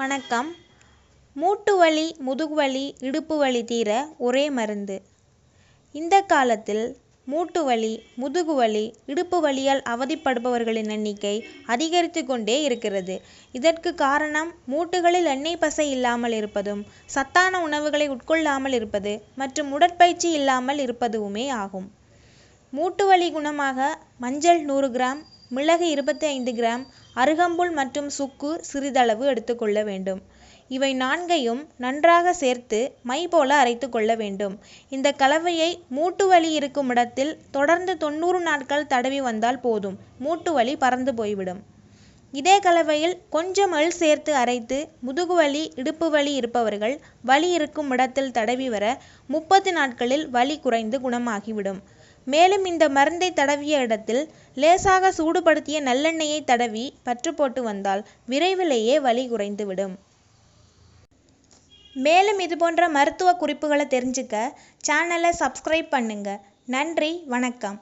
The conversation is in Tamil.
வணக்கம். மூட்டு வலி முதுகு வலி இடுப்பு வலி தீர ஒரே மருந்து. இந்த காலத்தில் மூட்டு வலி முதுகு வலி இடுப்பு வலியால் அவதிப்படுபவர்களின் எண்ணிக்கை அதிகரித்து கொண்டே இருக்கிறது. இதற்கு காரணம் மூட்டுகளில் எண்ணெய் பசை இல்லாமல் இருப்பதும் சத்தான உணவுகளை உட்கொள்ளாமல் இருப்பது மற்றும் உடற்பயிற்சி இல்லாமல் இருப்பதுவுமே ஆகும். மூட்டு வலி குணமாக மஞ்சள் நூறு கிராம் மிளகு இருபத்தி ஐந்து கிராம் அருகம்புல் மற்றும் சுக்கு சிறிதளவு எடுத்துக்கொள்ள வேண்டும். இவை நான்கையும் நன்றாக சேர்த்து மை போல அரைத்து கொள்ள வேண்டும். இந்த கலவையை மூட்டு வலி இருக்கும் இடத்தில் தொடர்ந்து தொண்ணூறு நாட்கள் தடவி வந்தால் போதும். மூட்டு வலி பறந்து போய்விடும். இதே கலவையில் கொஞ்சம் எள் சேர்த்து அரைத்து முதுகு வலி இடுப்பு வலி இருப்பவர்கள் வலி இருக்கும் இடத்தில் தடவி வர முப்பது நாட்களில் வலி குறைந்து குணமாகிவிடும். மேலும் இந்த மருந்தை தடவிய இடத்தில் லேசாக சூடுபடுத்திய நல்லெண்ணெயை தடவி பற்று போட்டு வந்தால் விரைவிலேயே வலி குறைந்துவிடும். மேலும் இது போன்ற மருத்துவ குறிப்புகளை தெரிஞ்சுக்க சேனலை சப்ஸ்கிரைப் பண்ணுங்க. நன்றி வணக்கம்.